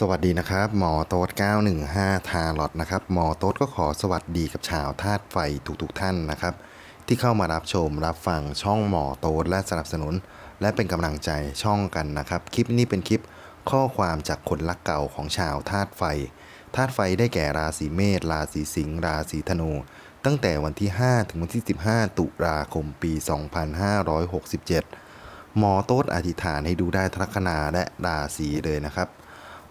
สวัสดีนะครับ หมอโต๊ด915 ทาลอตนะครับ หมอโต๊ดก็ขอสวัสดีกับชาวธาตุไฟทุกๆท่านนะครับ ที่เข้ามารับชมรับฟังช่องหมอโต๊ดและสนับสนุน และเป็นกำลังใจช่องกันนะครับ คลิปนี้เป็นคลิปข้อความจากคนรักเก่าของชาวธาตุไฟธาตุไฟได้แก่ราศีเมษราศีสิงห์ราศีธนู ตั้งแต่วันที่ 5 ถึงวันที่ 15 ตุลาคมปี 2567 หมอโต๊ดอธิษฐานให้ดูได้ทัคนาและราศีเลยนะครับ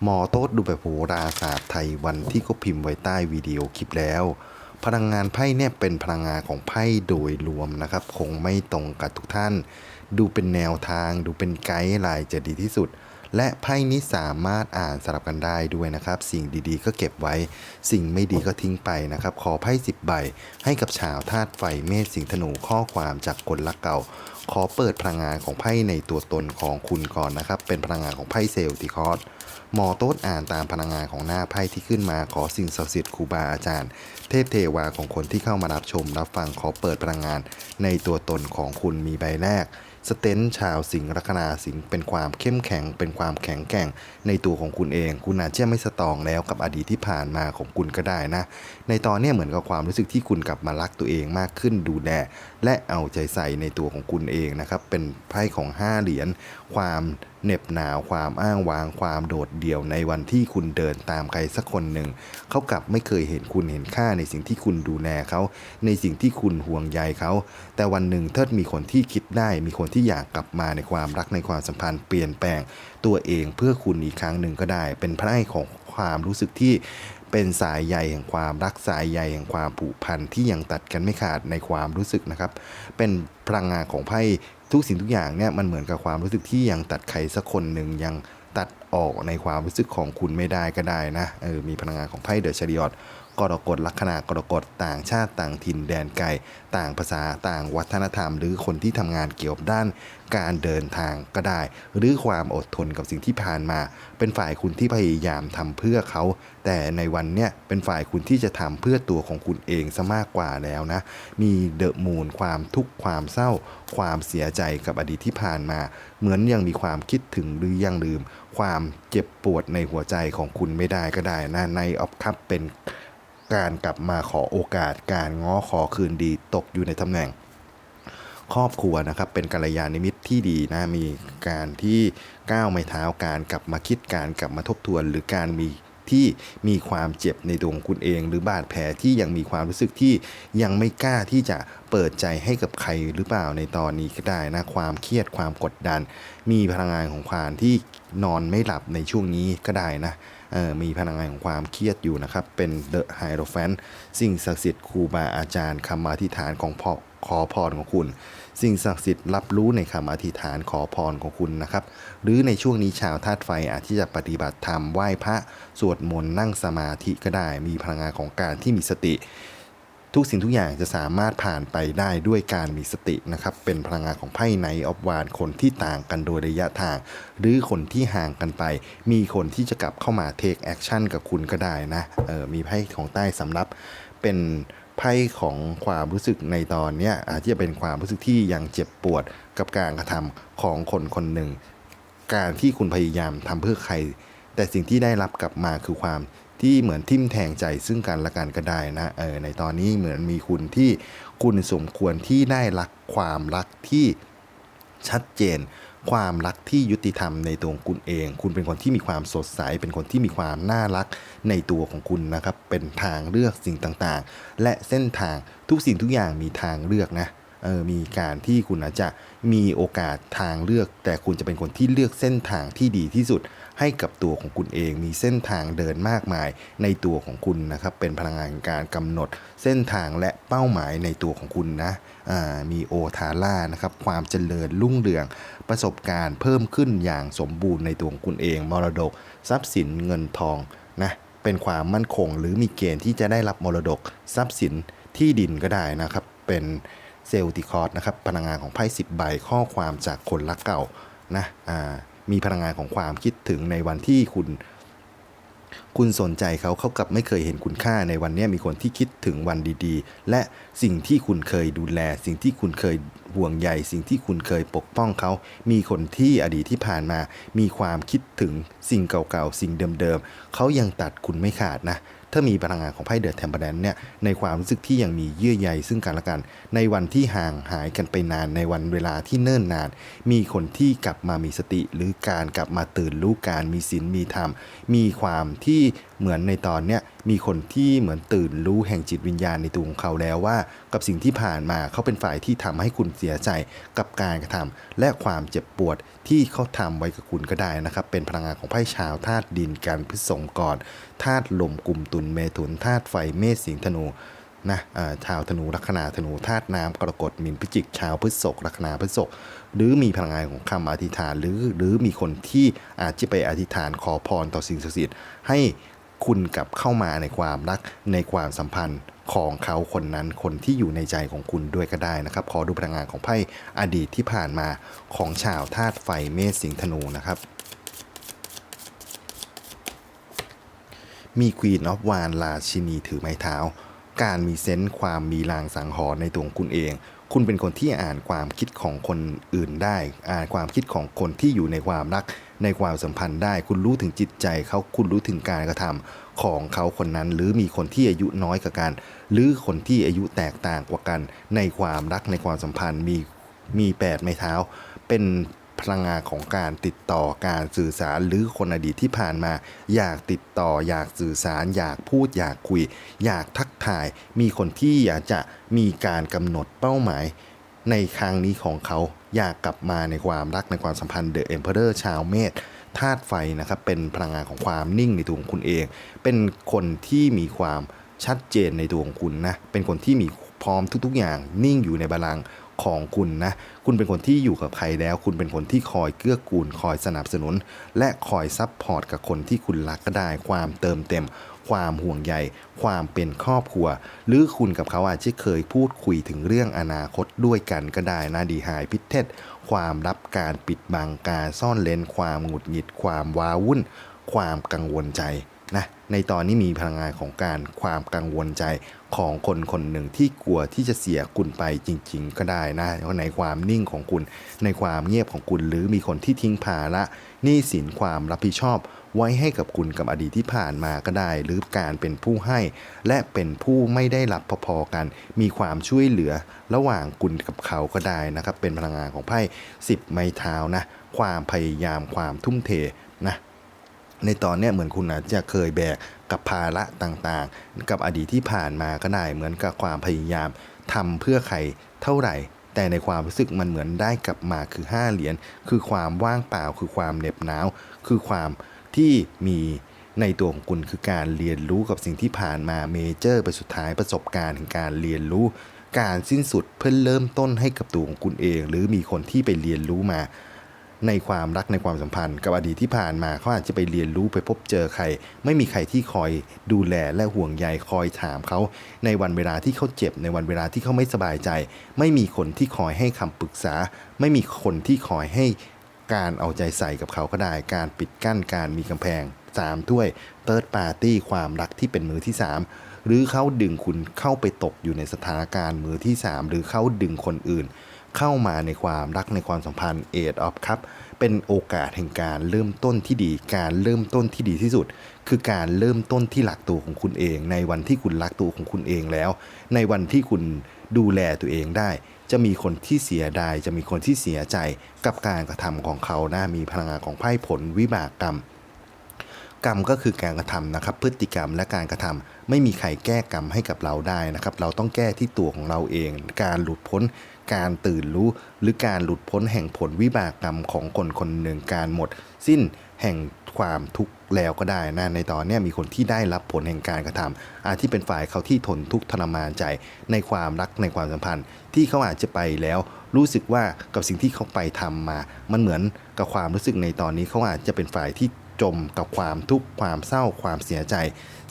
หมอโต๊ดดูแบบโหราศาสตร์ไทยวันที่เขาพิมพ์ไว้ใต้วิดีโอคลิปแล้ว พลังงานไพ่เนี่ยเป็นพลังงานของไพ่โดยรวมนะครับ คงไม่ตรงกับทุกท่าน ดูเป็นแนวทาง ดูเป็นไกด์ไลน์จะดีที่สุด และไพ่นี้สามารถอ่านสลับกันได้ด้วยนะครับ สิ่งดีๆ ก็เก็บไว้ สิ่งไม่ดีก็ทิ้งไปนะครับ ขอไพ่สิบใบให้กับชาวธาตุไฟเมษสิงธนูข้อความจากคนรักเก่า ขอเปิดพลังงานของไพ่ในตัวตนของคุณก่อนนะครับ เป็นพลังงานของไพ่เซลติคอสหมอโต๊ดอ่านตามพลังงานของหน้าไพ่ที่ขึ้นมาขอสิ่งศักดิ์สิทธิ์ครูบาอาจารย์ เทพเทวาของคนที่เข้ามารับชมรับฟังขอเปิดพลังงาน ในตัวตนของคุณมีใบแรก สเตนชาวสิงห์ลัคนาสิงห์เป็นความเข้มแข็ง เป็นความแข็งแกร่งในตัวของคุณเอง คุณอาจจะไม่สตองแล้วกับอดีตที่ผ่านมาของคุณก็ได้นะในตอนนี้เหมือนกับความรู้สึกที่คุณกลับมารักตัวเองมากขึ้นดูแลและเอาใจใส่ในตัวของคุณเองนะครับ เป็นไพ่ของห้าเหรียญความเหน็บหนาวความอ้างว้างความโดดเดี่ยวในวันที่คุณเดินตามใครสักคนหนึ่ง เขากลับไม่เคยเห็นคุณเห็นค่าในสิ่งที่คุณดูแลเขา ในสิ่งที่คุณห่วงใยเขา แต่วันหนึ่งถ้ามีคนที่คิดได้ มีคนที่อยากกลับมาในความรักในความสัมพันธ์เปลี่ยนแปลงตัวเองเพื่อคุณอีกครั้งหนึ่งก็ได้ เป็นไพ่ของความรู้สึกที่ เป็นสายใยแห่งความรักสายใยแห่งความผูกพันที่ยังตัดกันไม่ขาดในความรู้สึกนะครับ เป็นพลังงานของไพ่ทุกสิ่งทุกอย่างเนี่ยมันเหมือนกับความรู้สึกที่ยังตัดใครสักคนหนึ่งยังตัดออกในความรู้สึกของคุณไม่ได้ก็ได้นะเออมีพลังงานของไพ่เดอะชริออต กรกฎลัคนากรกฎต่างชาติต่างถิ่นแดนไกล ต่างภาษาต่างวัฒนธรรม หรือคนที่ทำงานเกี่ยวกับด้านการเดินทางก็ได้ หรือความอดทนกับสิ่งที่ผ่านมา เป็นฝ่ายคุณที่พยายามทำเพื่อเขา แต่ในวันเนี้ยเป็นฝ่ายคุณที่จะทำเพื่อตัวของคุณเองซะมากกว่าแล้วนะ มีเดอะมูนความทุกข์ความเศร้า ความเสียใจกับอดีตที่ผ่านมา เหมือนยังมีความคิดถึงหรือยังลืม ความเจ็บปวดในหัวใจของคุณไม่ได้ก็ได้นะในออฟคัพเป็น การกลับมาขอโอกาสการง้อขอคืนดีตกอยู่ในตำแหน่ง ครอบครัวนะครับเป็นกัลยาณมิตรที่ดีนะมีการที่ก้าวไม่เท้าการกลับมาคิดการกลับมาทบทวน หรือการมีที่มีความเจ็บในดวงคุณเอง หรือบาดแผลที่ยังมีความรู้สึกที่ยังไม่กล้าที่จะเปิดใจให้กับใครหรือเปล่าในตอนนี้ก็ได้นะความเครียดความกดดัน มีพลังงานของความที่นอนไม่หลับในช่วงนี้ก็ได้นะ มีพลังงานของความเครียดอยู่นะครับ เป็นเดอะไฮโ o แฟนสิ่งศักดิ์สิทธิ์ครูบาอาจารย์คำอธิษฐานของพ่อขอพรของคุณ สิ่งศักดิ์สิทธิ์รับรู้ในคำอธิษฐานขอพรของคุณนะครับ หรือในช่วงนี้ชาวธาตุไฟอาจที่จะปฏิบัติธรรมไหว้พระสวดมนต์นั่งสมาธิก็ได้ มีพลังงานของการที่มีสติ ทุกสิ่งทุกอย่างจะสามารถผ่านไปได้ด้วยการมีสตินะครับ เป็นพลังงานของไพ่ไนออฟวานคนที่ต่างกันโดยระยะทาง หรือคนที่ห่างกันไป มีคนที่จะกลับเข้ามาเทคแอคชั่นกับคุณก็ได้นะเออมีไพ่ของใต้สำรับเป็นไพ่ของความรู้สึกในตอนเนี้ยอาจจะเป็นความรู้สึกที่ยังเจ็บปวดกับการกระทำของคนคนหนึ่ง การที่คุณพยายามทำเพื่อใคร แต่สิ่งที่ได้รับกลับมาคือความ ที่เหมือนทิมแทงใจซึ่งกันและกันก็ได้นะเออในตอนนี้เหมือนมีคุณที่คุณสมควรที่ได้รักความรักที่ชัดเจน ความรักที่ยุติธรรมในตัวคุณเอง คุณเป็นคนที่มีความสดใส เป็นคนที่มีความน่ารักในตัวของคุณนะครับ เป็นทางเลือกสิ่งต่างๆ และเส้นทางทุกสิ่งทุกอย่างมีทางเลือกนะเออมีการที่คุณอาจจะมีโอกาสทางเลือก แต่คุณจะเป็นคนที่เลือกเส้นทางที่ดีที่สุด ให้กับตัวของคุณเอง มีเส้นทางเดินมากมายในตัวของคุณนะครับเป็นพลังงานการกำหนดเส้นทางและเป้าหมายในตัวของคุณนะมีโอทาร่านะครับความเจริญรุ่งเรืองประสบการณ์เพิ่มขึ้นอย่างสมบูรณ์ในตัวของคุณเอง มรดก ทรัพย์สินเงินทองนะเป็นความมั่นคง หรือมีเกณฑ์ที่จะได้รับมรดกทรัพย์สินที่ดินก็ได้นะครับเป็นเซลติคอร์สนะครับพลังงานของไพ่สิบใบข้อความจากคนรักเก่านะอ่า มีพลังงานของความคิดถึงในวันที่คุณ คุณสนใจเขาเขากลับไม่เคยเห็นคุณค่าในวันนี้มีคนที่คิดถึงวันดีๆ และสิ่งที่คุณเคยดูแล สิ่งที่คุณเคยห่วงใยสิ่งที่คุณเคยปกป้องเขา มีคนที่อดีตที่ผ่านมา มีความคิดถึงสิ่งเก่าๆสิ่งเดิมๆเขายังตัดคุณไม่ขาดนะ ถ้ามีพลังงานของไพ่เดอะเทมเปอร์แดนเนี่ยในความรู้สึกที่ยังมีเยื่อใยซึ่งกันและกัน ในวันที่ห่างหายกันไปนานในวันเวลาที่เนิ่นนาน มีคนที่กลับมามีสติ หรือการกลับมาตื่นรู้การมีศีลมีธรรม มีความที่เหมือนในตอนเนี้ยมีคนที่เหมือนตื่นรู้แห่งจิตวิญญาณในตัวของเขาแล้วว่า กับสิ่งที่ผ่านมาเขาเป็นฝ่ายที่ทำให้คุณเสียใจกับการกระทำและความเจ็บปวด ที่เขาทำไว้กับคุณก็ได้นะครับ เป็นพลังงานของไพ่ชาวธาตุดินการพฤษงก่อนธาตุลมกลุ่มตุลเมถุนธาตุไฟเมษสิงธนูนะชาวธนูลัคนาธนูธาตุน้ำกรกฎมินพิจิก ชาวพฤษภลัคนาพฤษภหรือมีพลังงานของคำอธิษฐาน หรือหรือมีคนที่อาจจะไปอธิษฐานขอพรต่อสิ่งศักดิ์สิทธิ์ให้คุณกลับเข้ามาในความรักในความสัมพันธ์ ของเขาคนนั้นคนที่อยู่ในใจของคุณด้วยก็ได้นะครับ ขอดูพลังงานของไพ่อดีตที่ผ่านมาของชาวธาตุไฟเมษสิงห์ธนูนะครับมีควีนออฟวานราชินีถือไม้เท้า การมีเซนส์ความมีลางสังหรณ์ในตัวของคุณเอง คุณเป็นคนที่อ่านความคิดของคนอื่นได้ อ่านความคิดของคนที่อยู่ในความรัก ในความสัมพันธ์ได้ คุณรู้ถึงจิตใจเขา คุณรู้ถึงการกระทำ ของเขาคนนั้น หรือมีคนที่อายุน้อยกว่ากัน หรือคนที่อายุแตกต่างกว่ากัน ในความรักในความสัมพันธ์มีมีแปดไม้เท้า เป็นพลังงานของการติดต่อการสื่อสารหรือคนอดีตที่ผ่านมา อยากติดต่ออยากสื่อสาร อยากพูด อยากคุย อยากทักทาย มีคนที่อยากจะมีการกำหนดเป้าหมาย ในครั้งนี้ของเขาอยากกลับมาในความรักในความสัมพันธ์เดอะเอ็มเพอเรอร์ชาวเมษ ธาตุไฟนะครับเป็นพลังงานของความนิ่งในตัวของคุณเอง เป็นคนที่มีความชัดเจนในตัวของคุณนะเป็นคนที่มีพร้อมทุก ๆ อย่างนิ่งอยู่ในบาลังของคุณนะ คุณเป็นคนที่อยู่กับใครแล้ว คุณเป็นคนที่คอยเกื้อกูล คอยสนับสนุน และคอยซับพอร์ตกับคนที่คุณรักก็ได้ ความเติมเต็ม ความห่วงใย ความเป็นครอบครัว หรือคุณกับเขาอาจจะเคยพูดคุยถึงเรื่องอนาคตด้วยกันก็ได้นะดีหายพิเทศความลับการปิดบังการซ่อนเลนความหงุดหงิด ความว้าวุ่น ความกังวลใจนะในตอนนี้มีพลังงานของการความกังวลใจของคนคนหนึ่งที่กลัวที่จะเสียคุณไปจริง ๆ ก็ได้นะในความนิ่งของคุณ ในความเงียบของคุณ หรือมีคนที่ทิ้งภาระหนี้สินความรับผิดชอบ ไว้ให้กับคุณกับอดีตที่ผ่านมาก็ได้ หรือการเป็นผู้ให้ และเป็นผู้ไม่ได้รับพอๆกัน มีความช่วยเหลือระหว่างคุณกับเขาก็ได้นะครับ เป็นพลังงานของไพ่สิบไม้เท้านะความพยายามความทุ่มเทนะในตอนนี้เหมือนคุณอาจจะเคยแบกกับภาระต่างๆ กับอดีตที่ผ่านมาก็ได้เหมือนกับความพยายามทำเพื่อใครเท่าไหร่ แต่ในความรู้สึกมันเหมือนได้กลับมาคือ 5 เหรียญคือความว่างเปล่าคือความเหน็บหนาว คือความ ที่มีในตัวของคุณคือการเรียนรู้กับสิ่งที่ผ่านมาเมเจอร์ไปสุดท้ายประสบการณ์ถึงการเรียนรู้ การสิ้นสุดเพื่อเริ่มต้นให้กับตัวของคุณเอง หรือมีคนที่ไปเรียนรู้มา ในความรักในความสัมพันธ์ กับอดีตที่ผ่านมาเขาอาจจะไปเรียนรู้ไปพบเจอใคร ไม่มีใครที่คอยดูแลและห่วงใยคอยถามเขา ในวันเวลาที่เขาเจ็บ ในวันเวลาที่เขาไม่สบายใจ ไม่มีคนที่คอยให้คำปรึกษา ไม่มีคนที่คอยให้ การเอาใจใส่กับเขาก็ได้ การปิดกั้นการมีกำแพงสามถ้วยเติร์ดปาร์ตี้ความรักที่เป็นมือที่สามหรือเขาดึงคุณเข้าไปตกอยู่ในสถานการณ์มือที่สามหรือเขาดึงคนอื่น เข้ามาในความรักในความสัมพันธ์เอดออฟครับเป็นโอกาสแห่งการเริ่มต้นที่ดี การเริ่มต้นที่ดีที่สุด คือการเริ่มต้นที่หลักตัวของคุณเอง ในวันที่คุณรักตัวของคุณเองแล้ว ในวันที่คุณดูแลตัวเองได้ จะมีคนที่เสียดาย จะมีคนที่เสียใจกับการกระทำของเขานะมีพลังงานของไพ่ผลวิบากกรรม กรรมก็คือการกระทำนะครับพฤติกรรมและการกระทำไม่มีใครแก้กรรมให้กับเราได้นะครับ เราต้องแก้ที่ตัวของเราเอง การหลุดพ้น การตื่นรู้ หรือการหลุดพ้นแห่งผลวิบากกรรมของคนคนหนึ่งการหมด สิ้นแห่งความทุกข์แล้วก็ได้นะในตอนนี้มีคนที่ได้รับผลแห่งการกระทำอาจที่เป็นฝ่ายเขาที่ทนทุกข์ทรมานใจในความรักในความสัมพันธ์ ที่เขาอาจจะไปแล้ว รู้สึกว่ากับสิ่งที่เขาไปทำมา มันเหมือนกับความรู้สึกในตอนนี้เขาอาจจะเป็นฝ่ายที่จมกับความทุกข์ความเศร้าความเสียใจ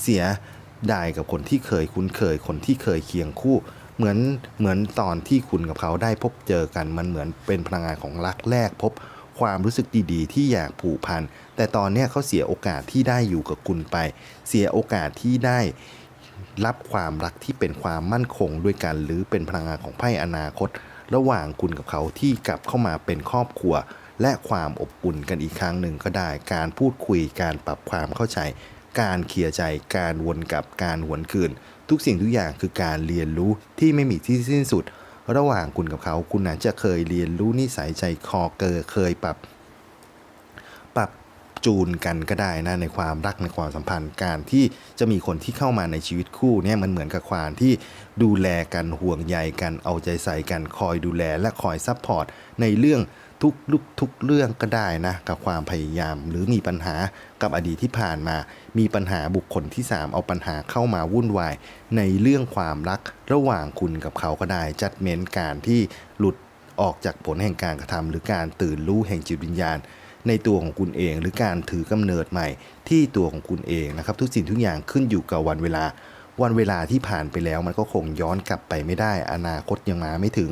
เสียดายกับคนที่เคยคุ้นเคยคนที่เคยเคียงคู่ เหมือนเหมือนตอนที่คุณกับเขาได้พบเจอกันมันเหมือนเป็นพลังงานของรักแรกพบความรู้สึกดีๆ ที่อยากผูกพัน แต่ตอนนี้เขาเสียโอกาสที่ได้อยู่กับคุณไป เสียโอกาสที่ได้รับความรักที่เป็นความมั่นคงด้วยกัน หรือเป็นพลังงานของไพ่อนาคต ระหว่างคุณกับเขาที่กลับเข้ามาเป็นครอบครัว และความอบอุ่นกันอีกครั้งหนึ่งก็ได้ การพูดคุยการปรับความเข้าใจ การเคลียร์ใจการวนกลับการหวนคืน ทุกสิ่งทุกอย่างคือการเรียนรู้ที่ไม่มีที่สิ้นสุด ระหว่างคุณกับเขาคุณอาจจะเคยเรียนรู้นิสัยใจคอเกอเคยปรับ ปรับจูนกันก็ได้นะในความรักในความสัมพันธ์การที่จะมีคนที่เข้ามาในชีวิตคู่เนี่ยมันเหมือนกับความที่ดูแลกันห่วงใยกันเอาใจใส่กันคอยดูแลและคอยซัพพอร์ตในเรื่อง ทุกลุกทุกเรื่องก็ได้นะกับความพยายาม หรือมีปัญหากับอดีตที่ผ่านมา มีปัญหาบุคคลที่ 3 เอาปัญหาเข้ามาวุ่นวาย ในเรื่องความรักระหว่างคุณกับเขาก็ได้จัดเม้นการที่หลุดออกจากผลแห่งการกระทำหรือการตื่นรู้แห่งจิตวิญญาณ ในตัวของคุณเอง หรือการถือกำเนิดใหม่ ที่ตัวของคุณเองนะครับทุกสิ่งทุกอย่างขึ้นอยู่กับวันเวลา วันเวลาที่ผ่านไปแล้วมันก็คงย้อนกลับไปไม่ได้ อนาคตยังมาไม่ถึง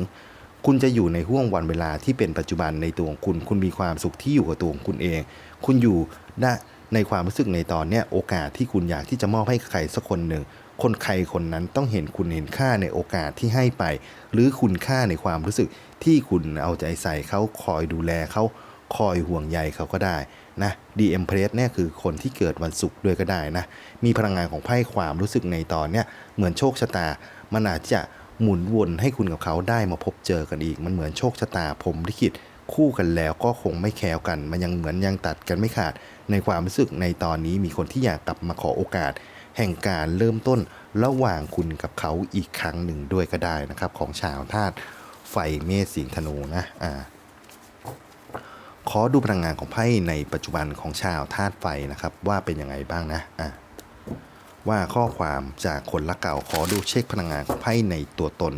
คุณจะอยู่ในห่วงวันเวลาที่เป็นปัจจุบันในตัวของคุณ คุณมีความสุขที่อยู่กับตัวของคุณเอง คุณอยู่ได้ในความรู้สึกในตอนเนี้ยโอกาสที่คุณอยากที่จะมอบให้ใครสักคนหนึ่ง คนใครคนนั้นต้องเห็นคุณเห็นค่าในโอกาสที่ให้ไป หรือคุณค่าในความรู้สึกที่คุณเอาใจใส่เขาคอยดูแลเขาคอยห่วงใยเขาก็ได้นะดีเอ็มเพรสเนี่ยคือคนที่เกิดวันศุกร์ด้วยก็ได้นะ มีพลังงานของไพ่ความรู้สึกในตอนเนี้ยเหมือนโชคชะตา มันอาจจะ หมุนวนให้คุณกับเขาได้มาพบเจอกันอีก มันเหมือนโชคชะตาผมลิขิตคู่กันแล้วก็คงไม่แคล้วกัน มันยังเหมือนยังตัดกันไม่ขาด ในความรู้สึกในตอนนี้มีคนที่อยากกลับมาขอโอกาส แห่งการเริ่มต้นระหว่างคุณกับเขาอีกครั้งหนึ่งด้วยก็ได้นะครับ ของชาวธาตุไฟเมษสิงห์ธนูนะอ่าขอดูพลังงานของไพ่ในปัจจุบันของชาวธาตุไฟนะครับ ว่าเป็นยังไงบ้างนะอะ ว่าข้อความจากคนละเก่าขอดูเช็คพลังงานของไพ่ในตัวตน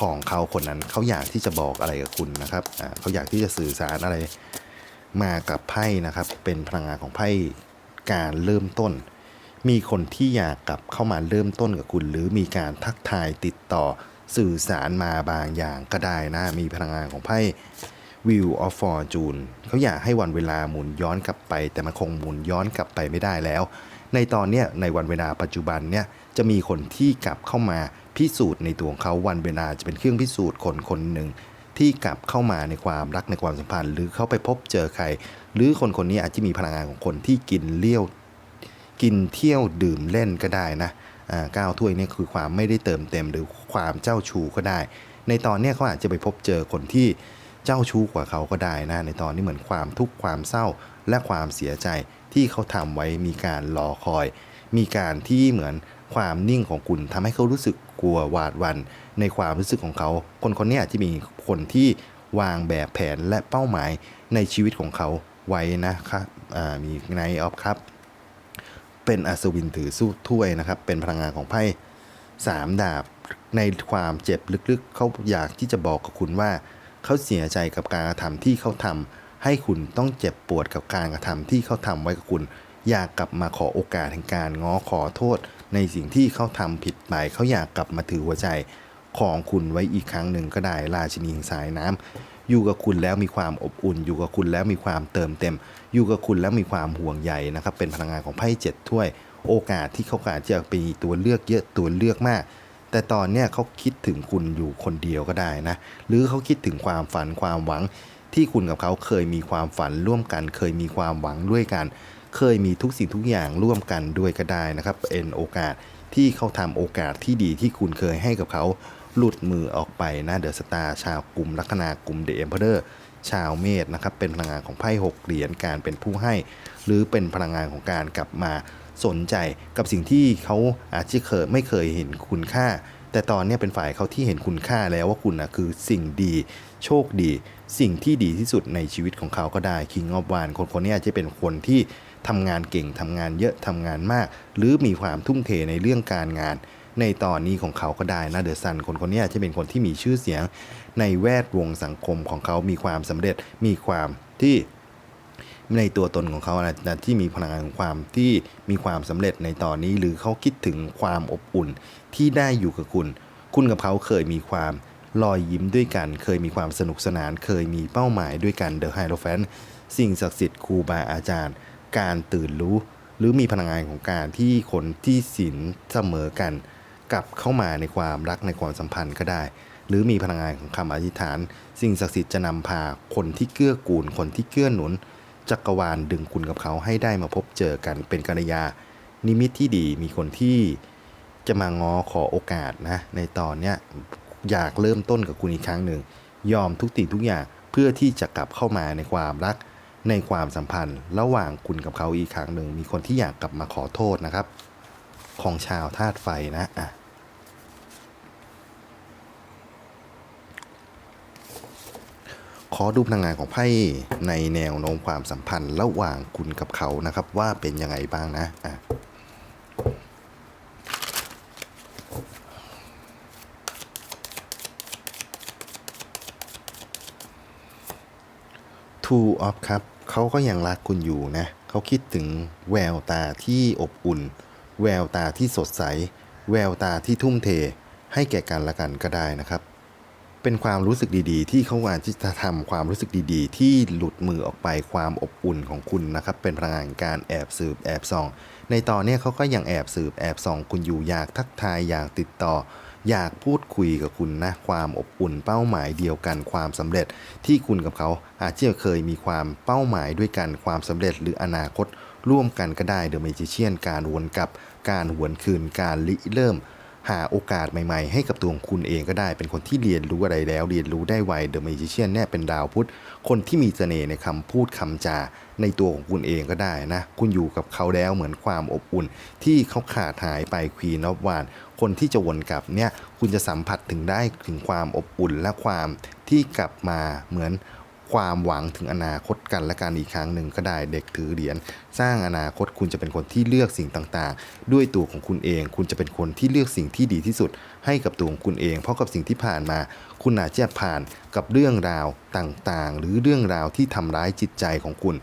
ของเขาคนนั้นเขาอยากที่จะบอกอะไรกับคุณนะครับเขาอยากที่จะสื่อสารอะไรมากับไพ่นะครับ เป็นพลังงานของไพ่การเริ่มต้น มีคนที่อยากกลับเข้ามาเริ่มต้นกับคุณ หรือมีการทักทายติดต่อสื่อสารมาบางอย่างก็ได้นะ มีพลังงานของไพ่ Wheel of Fortune เขาอยากให้วันเวลาหมุนย้อนกลับไป แต่มันคงหมุนย้อนกลับไปไม่ได้แล้ว ในตอนเนี้ยในวันเวลาปัจจุบันเนี่ยจะมีคนที่กลับเข้ามาพิสูจน์ในตัวของเขาวันเวลาจะเป็นเครื่องพิสูจน์คนคนหนึ่งที่กลับเข้ามาในความรักในความสัมพันธ์ หรือเขาไปพบเจอใคร หรือคนคนนี้อาจจะมีพลังงานของคนที่กินเลี้ยวกินเที่ยวดื่มเล่นก็ได้นะก้าวถ้วยนี่คือความไม่ได้เติมเต็มหรือความเจ้าชู้ก็ได้ ในตอนนี้เขาอาจจะไปพบเจอคนที่เจ้าชู้กว่าเขาก็ได้นะในตอนนี้เหมือนความทุกข์ความเศร้าและความเสียใจ ที่เขาทำไว้มีการรอคอย มีการที่เหมือนความนิ่งของคุณทำให้เขารู้สึกกลัวหวาดวัน ในความรู้สึกของเขา คนคนนี้อาจจะมีคนที่วางแบบแผนและเป้าหมายในชีวิตของเขาไว้นะครับมีในออฟครับ เป็นอัศวินถือสู้ถ้วยนะครับ เป็นพลังงานของไพ่สามดาบในความเจ็บลึกๆ เขาอยากที่จะบอกกับคุณว่า เขาเสียใจกับการกระทำที่เขาทำ ให้คุณต้องเจ็บปวดกับการกระทำที่เขาทำไว้กับคุณ อยากกลับมาขอโอกาสแห่งการง้อขอโทษ ในสิ่งที่เขาทำผิดไปเขาอยากกลับมาถือหัวใจของคุณไว้อีกครั้งหนึ่งก็ได้ราชินีงสายน้ำอยู่กับคุณแล้วมีความอบอุ่น อยู่กับคุณแล้วมีความเติมเต็ม อยู่กับคุณแล้วมีความห่วงใยนะครับ เป็นพลังงานของไพ่เจ็ดถ้วย โอกาสที่เขาอาจจะมีตัวเลือกเยอะตัวเลือกมากแต่ตอนเนี้ยเขาคิดถึงคุณอยู่คนเดียวก็ได้นะ หรือเขาคิดถึงความฝันความหวัง ที่คุณกับเขาเคยมีความฝันร่วมกัน เคยมีความหวังด้วยกัน เคยมีทุกสิ่งทุกอย่างร่วมกันด้วยก็ได้นะครับ เป็นโอกาสที่เขาทำโอกาสที่ดีที่คุณเคยให้กับเขาหลุดมือออกไปนะเดอะสตาร์ชาวกลุ่มลัคนากลุ่มเดอะเอ็มเพอร์ชาวเมษนะครับ เป็นพลังงานของไพ่หกเหรียญการเป็นผู้ให้ หรือเป็นพลังงานของการกลับมาสนใจกับสิ่งที่เขาอาจจะเคยไม่เคยเห็นคุณค่า แต่ตอนนี้เป็นฝ่ายเขาที่เห็นคุณค่าแล้วว่าคุณนะคือสิ่งดี โชคดี สิ่งที่ดีที่สุดในชีวิตของเขาก็ได้ King of w a n คนคนนี้อาจจะเป็นคนที่ทำงานเก่งทำงานเยอะทำงานมาก หรือมีความทุ่มเทในเรื่องการงาน ในตอนนี้ของเขาก็ได้นะเดอะซันคนคนนี้อาจจะเป็นคนที่มีชื่อเสียง ในแวดวงสังคมของเขามีความสำเร็จมีความที่ในตัวตนของเขานะที่มีพลังงานของความที่มีความสำเร็จในตอนนี้ หรือเขาคิดถึงความอบอุ่นที่ได้อยู่กับคุณ คุณกับเขาเคยมีความ รอยยิ้มด้วยกัน เคยมีความสนุกสนาน เคยมีเป้าหมายด้วยกันเดอะไฮโลแฟนสิ่งศักดิ์สิทธิ์ครูบาอาจารย์ การตื่นรู้ หรือมีพลังงานของการที่คนที่ศีลเสมอกัน กลับเข้ามาในความรักในความสัมพันธ์ก็ได้ หรือมีพลังงานของคำอธิษฐาน สิ่งศักดิ์สิทธิ์จะนำพาคนที่เกื้อกูลคนที่เกื้อหนุน จักรวาลดึงคุณกับเขาให้ได้มาพบเจอกันเป็นกัลยานิมิตที่ดีมีคนที่จะมาง้อขอโอกาสนะในตอนเนี้ย อยากเริ่มต้นกับคุณอีกครั้งหนึ่ง ยอมทุกสิ่งทุกอย่างเพื่อที่จะกลับเข้ามาในความรัก ในความสัมพันธ์ ระหว่างคุณกับเขาอีกครั้งหนึ่ง มีคนที่อยากกลับมาขอโทษนะครับ ของชาวธาตุไฟนะอะขอดูพลังงานของไพ่ในแนวโน้มความสัมพันธ์ ระหว่างคุณกับเขานะครับ ว่าเป็นยังไงบ้างนะอะ Two of ครับเขาก็ยังรักคุณอยู่นะเขาคิดถึงแววตาที่อบอุ่น แววตาที่สดใส แววตาที่ทุ่มเท ให้แก่กันและกันก็ได้นะครับ เป็นความรู้สึกดีๆ ที่เขาอาจจะทำความรู้สึกดีๆ ที่หลุดมือออกไปความอบอุ่นของคุณนะครับ เป็นพลังงานการแอบสืบแอบส่อง ในตอนนี้เขาก็ยังแอบสืบแอบส่อง คุณอยู่อยากทักทายอยากติดต่อ อยากพูดคุยกับคุณนะความอบอุ่นเป้าหมายเดียวกันความสำเร็จที่คุณกับเขาอาจจะเคยมีความเป้าหมายด้วยกันความสำเร็จหรืออนาคตร่วมกันก็ได้เดอะเมจิเชียนการวนกลับการหวนคืนการริเริ่ม หาโอกาสใหม่ๆ ให้กับตัวของคุณเองก็ได้ เป็นคนที่เรียนรู้อะไรแล้ว เรียนรู้ได้ไวเดอะเมจิเชียนเนี่ยเป็นดาวพุธคนที่มีเสน่ห์ในคำพูดคำจาในตัวของคุณเองก็ได้นะ คุณอยู่กับเขาแล้วเหมือนความอบอุ่น ที่เขาขาดหายไปควีนอฟวานคนที่จะวนกลับเนี่ยคุณจะสัมผัสถึงได้ถึงความอบอุ่นและความที่กลับมาเหมือน ความหวังถึงอนาคตกันและการอีกครั้งหนึ่งก็ได้เด็กถือเหรียญสร้างอนาคตคุณจะเป็นคนที่เลือกสิ่งต่างๆ ด้วยตัวของคุณเอง คุณจะเป็นคนที่เลือกสิ่งที่ดีที่สุด ให้กับตัวของคุณเอง เพราะกับสิ่งที่ผ่านมา คุณอาจจะผ่านกับเรื่องราวต่างๆ หรือเรื่องราวที่ทำร้ายจิตใจของคุณ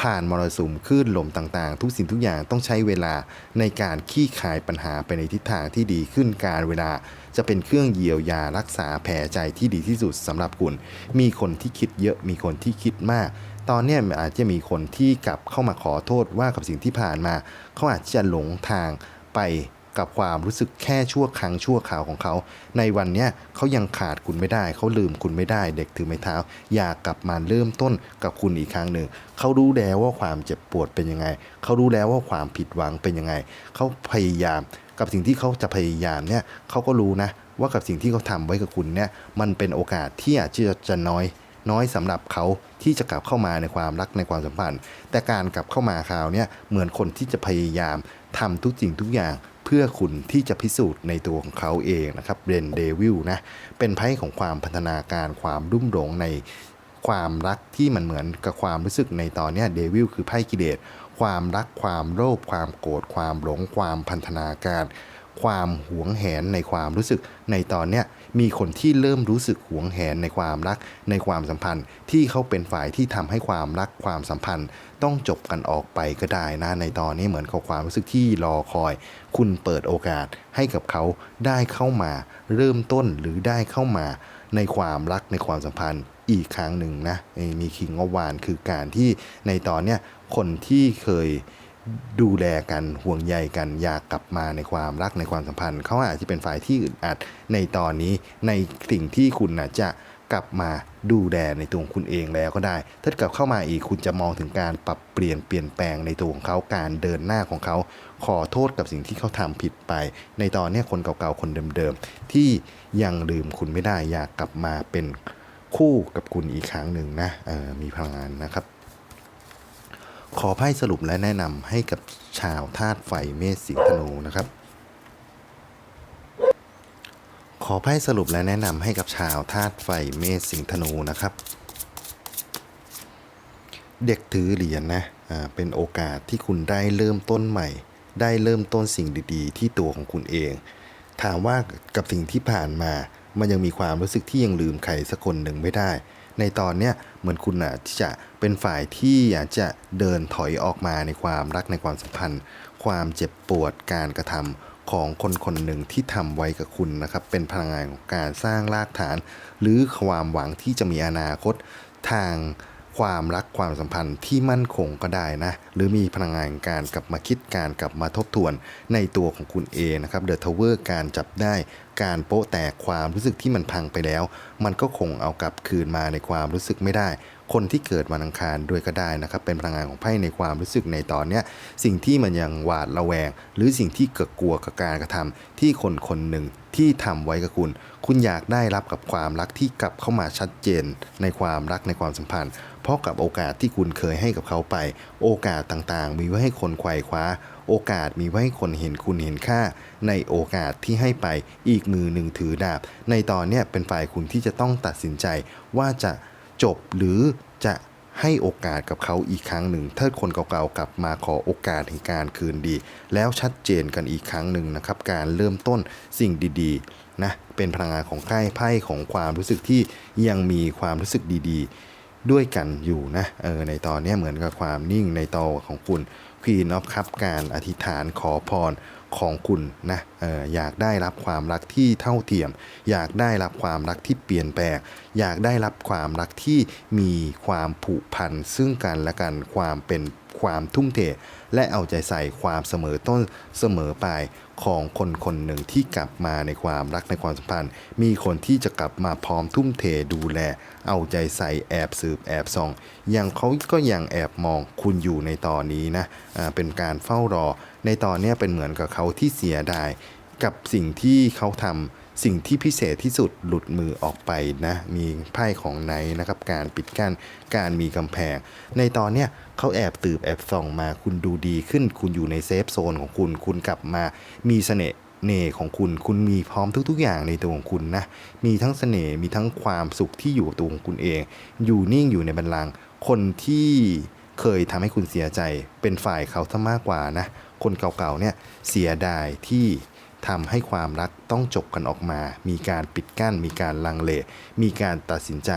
ผ่านมรสุมคลื่นลมต่างๆ ทุกสิ่งทุกอย่างต้องใช้เวลาในการขี้คายปัญหาไปในทิศทางที่ดีขึ้นการเวลา จะเป็นเครื่องเยียวยารักษาแผลใจที่ดีที่สุดสำหรับคุณ มีคนที่คิดเยอะมีคนที่คิดมาก ตอนนี้อาจจะมีคนที่กลับเข้ามาขอโทษว่ากับสิ่งที่ผ่านมา เขาอาจจะหลงทางไป กับความรู้สึกแค่ชั่วครั้งชั่วคราวของเขา ในวันเนี้ยเขายังขาดคุณไม่ได้ เขาลืมคุณไม่ได้ เด็กถือไม้เท้า อยากกลับมาเริ่มต้นกับคุณอีกครั้งหนึ่งเขารู้แล้วว่าความเจ็บปวดเป็นยังไง เขารู้แล้วว่าความผิดหวังเป็นยังไง เขาพยายามกับสิ่งที่เขาจะพยายามเนี่ยเขาก็รู้นะว่ากับสิ่งที่เขาทำไว้กับคุณเนี่ยมันเป็นโอกาสที่อาจจะจะน้อยน้อยสำหรับเขาที่จะกลับเข้ามาในความรักในความสัมพันธ์ แต่การกลับเข้ามาคราวเนี้ยเหมือนคนที่จะพยายามทำทุกสิ่งทุกอย่าง เพื่อคุณที่จะพิสูจน์ในตัวของเขาเองนะครับเรนเดวิลนะเป็นไพ่ของความพัฒนาการความรุ่มหลงในความรักที่มันเหมือนกับความรู้สึกในตอนนี้เดวิลคือไพ่กิเลสความรักความโลภความโกรธความหลงความพันธนาการ ความหวงแหนในความรู้สึกในตอนเนี้ยมีคนที่เริ่มรู้สึกหวงแหนในความรักในความสัมพันธ์ ที่เขาเป็นฝ่ายที่ทำให้ความรักความสัมพันธ์ ต้องจบกันออกไปก็ได้นะในตอนนี้เหมือนกับความรู้สึกที่รอคอย คุณเปิดโอกาสให้กับเขาได้เข้ามา เริ่มต้นหรือได้เข้ามาในความรักในความสัมพันธ์อีกครั้งหนึ่งนะมีคิงอวานคือการที่ในตอนเนี้ยคนที่เคย ดูแลกันห่วงใยกันอยากกลับมาในความรักในความสัมพันธ์ เขาอาจจะเป็นฝ่ายที่อึดอัดในตอนนี้ในสิ่งที่คุณนะจะกลับมาดูแลในตัวของคุณเองแล้วก็ได้ ถ้ากลับเข้ามาอีกคุณจะมองถึงการปรับเปลี่ยนเปลี่ยนแปลงในตัวของเขาการเดินหน้าของเขา ขอโทษกับสิ่งที่เขาทำผิดไป ในตอนนี้คนเก่าๆคนเดิมๆที่ยังลืมคุณไม่ได้อยากกลับมาเป็นคู่กับคุณอีกครั้งหนึ่งนะออมีพลังงานนะครับ ขอไพ่สรุปและแนะนำให้กับชาวธาตุไฟเมษสิงห์ธนูนะครับ ขอไพ่สรุปและแนะนำให้กับชาวธาตุไฟเมษสิงห์ธนูนะครับ เด็กถือเหรียญนะอ่าเป็นโอกาสที่คุณได้เริ่มต้นใหม่ ได้เริ่มต้นสิ่งดีๆ ที่ตัวของคุณเอง ถามว่ากับสิ่งที่ผ่านมา มันยังมีความรู้สึกที่ยังลืมใครสักคนหนึ่งไม่ได้ ในตอนเนี้ยเหมือนคุณอาจจะเป็นฝ่ายที่อยากจะเดินถอยออกมาในความรักในความสัมพันธ์ ความเจ็บปวดการกระทำของคนคนหนึ่งที่ทำไว้กับคุณนะครับ เป็นพลังงานของการสร้างรากฐาน หรือความหวังที่จะมีอนาคตทางความรักความสัมพันธ์ที่มั่นคงก็ได้นะ หรือมีพลังงานการกลับมาคิดการกลับมาทบทวนในตัวของคุณเองนะครับเดอะทาวเวอร์การจับได้ การโป๊ะแตกความรู้สึกที่มันพังไปแล้ว มันก็คงเอากลับคืนมาในความรู้สึกไม่ได้ คนที่เกิดวันอังคารด้วยก็ได้นะครับ เป็นพลังงานของไพ่ในความรู้สึกในตอนเนี้ยสิ่งที่มันยังหวาดระแวง หรือสิ่งที่เกิดกลัวกับการกระทำที่คนคนหนึ่งที่ทำไว้กับคุณ คุณอยากได้รับกับความรักที่กลับเข้ามาชัดเจนในความรักในความสัมพันธ์ เพราะกับโอกาสที่คุณเคยให้กับเขาไป โอกาสต่างๆ มีไว้ให้คนไขว่คว้า โอกาสมีไว้ให้คนเห็นคุณเห็นค่า ในโอกาสที่ให้ไปอีกมือหนึ่งถือดาบ ในตอนเนี้ยเป็นฝ่ายคุณที่จะต้องตัดสินใจว่าจะจบหรือจะให้โอกาสกับเขาอีกครั้งหนึ่ง ถ้าคนเก่าๆกลับมาขอโอกาสในการคืนดี แล้วชัดเจนกันอีกครั้งหนึ่งนะครับ การเริ่มต้นสิ่งดีๆนะเป็นพลังงานของไพ่ไพ่ของความรู้สึกที่ยังมีความรู้สึกดีๆ ด้วยกันอยู่นะเออในตอนนี้เหมือนกับความนิ่งในตอของคุณ ควีนอฟคับการอธิษฐานขอพรของคุณนะอออยากได้รับความรักที่เท่าเทียม อยากได้รับความรักที่เปลี่ยนแปลง อยากได้รับความรักที่มีความผูกพันซึ่งกันและกันความเป็นความทุ่มเท และเอาใจใส่ความเสมอต้นเสมอปลายของคนคนหนึ่งที่กลับมาในความรักในความสัมพันธ์ มีคนที่จะกลับมาพร้อมทุ่มเทดูแล เอาใจใส่แอบสืบแอบส่องยังเขาก็ยังแอบมองคุณอยู่ในตอนนี้นะอ่าเป็นการเฝ้ารอ ในตอนนี้เป็นเหมือนกับเขาที่เสียดายกับสิ่งที่เขาทำ สิ่งที่พิเศษที่สุดหลุดมือออกไปนะ มีไพ่ของไนท์นะครับ การปิดกั้นการมีกำแพง ในตอนเนี้ยเขาแอบตืบแอบส่องมาคุณดูดีขึ้น คุณอยู่ในเซฟโซนของคุณ คุณกลับมามีเสน่ห์เน่ของคุณ คุณมีพร้อมทุก ๆ อย่างในตัวของคุณนะ มีทั้งเสน่ห์ มีทั้งความสุขที่อยู่กับตัวของคุณเอง อยู่นิ่งอยู่ในบัลลัง คนที่เคยทำให้คุณเสียใจ เป็นฝ่ายเขาซะมากกว่านะ คนเก่าๆเนี่ยเสียดายที่ ทำให้ความรักต้องจบกันออกมา มีการปิดกั้น มีการลังเล มีการตัดสินใจ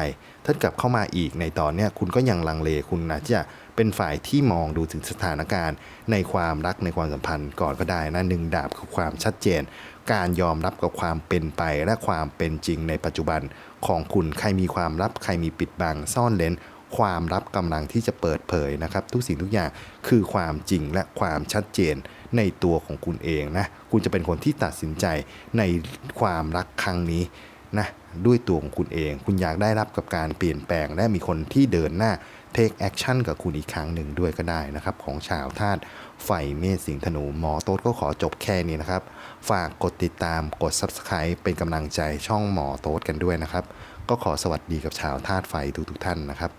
ถ้ากลับเข้ามาอีกในตอนเนี้ยคุณก็ยังลังเล คุณอาจจะเป็นฝ่ายที่มองดูถึงสถานการณ์ ในความรักในความสัมพันธ์ก่อนก็ได้นะหนึ่งดาบคือความชัดเจน การยอมรับกับความเป็นไปและความเป็นจริงในปัจจุบัน ของคุณใครมีความลับใครมีปิดบังซ่อนเลนความลับกำลังที่จะเปิดเผยนะครับ ทุกสิ่งทุกอย่างคือความจริงและความชัดเจน ในตัวของคุณเองนะ คุณจะเป็นคนที่ตัดสินใจในความรักครั้งนี้นะด้วยตัวของคุณเอง คุณอยากได้รับกับการเปลี่ยนแปลง และมีคนที่เดินหน้า take action กับคุณอีกครั้งหนึ่งด้วยก็ได้นะครับ ของชาวธาตุไฟเมษสิงธนูหมอโต๊ดก็ขอจบแค่นี้นะครับ ฝากกดติดตามกด subscribe เป็นกำลังใจช่องหมอโต๊ดกันด้วยนะครับ ก็ขอสวัสดีกับชาวธาตุไฟทุกๆท่านนะครับ